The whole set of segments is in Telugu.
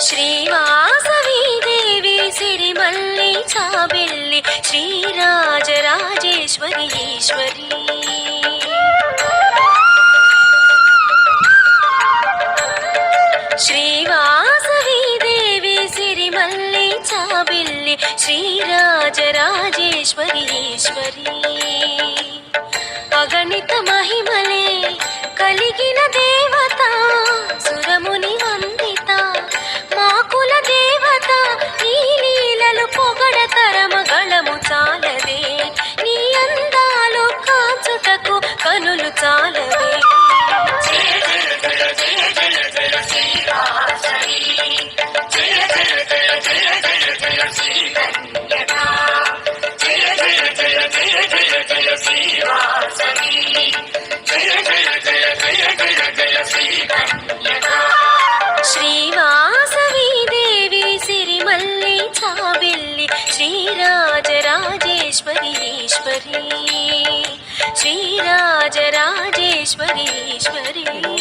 శ్రీవాసవి సిరిమల్లి చాబెల్లి శ్రీరాజరాజేశ్వరి ఈశ్వరి. శ్రీవాసవి సిరిమల్లి చాబెల్లి శ్రీరాజరాజేశ్వరి ఈశ్వరి. అగణిత మహిమల श्रीराजराजेश्वरीश्वरी।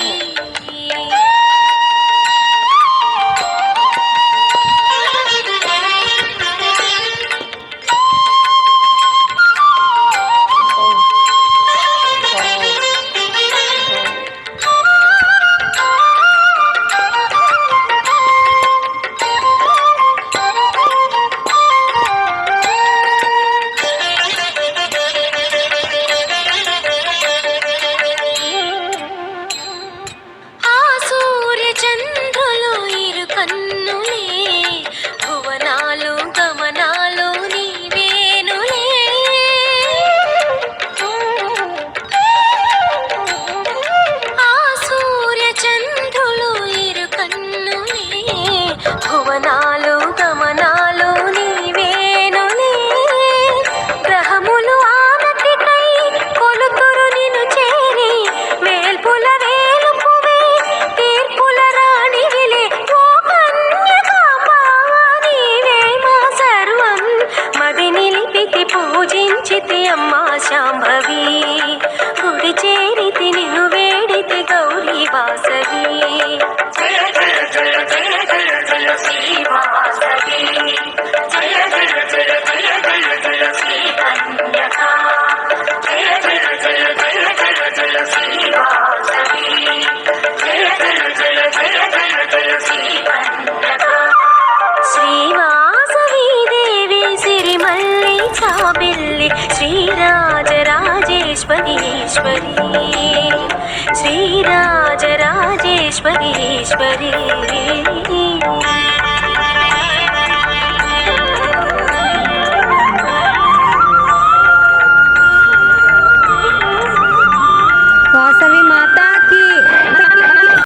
భువనాలు గమనాలు నీవేనులే గ్రహములు ఆనతికై కొలుతురు నిన్ను చేరి. మేల్పుల వేలుపువే తీర్పుల రాణివిలే ఓ కన్యకాంబా నీవే మా సర్వం. మది నిలిపితి పూజించితి అమ్మా శాంభవీ. చాబిల్లి శ్రీరాజరాజేశ్వరి ఈశ్వరి శ్రీరాజరాజేశ్వరి ఈశ్వరి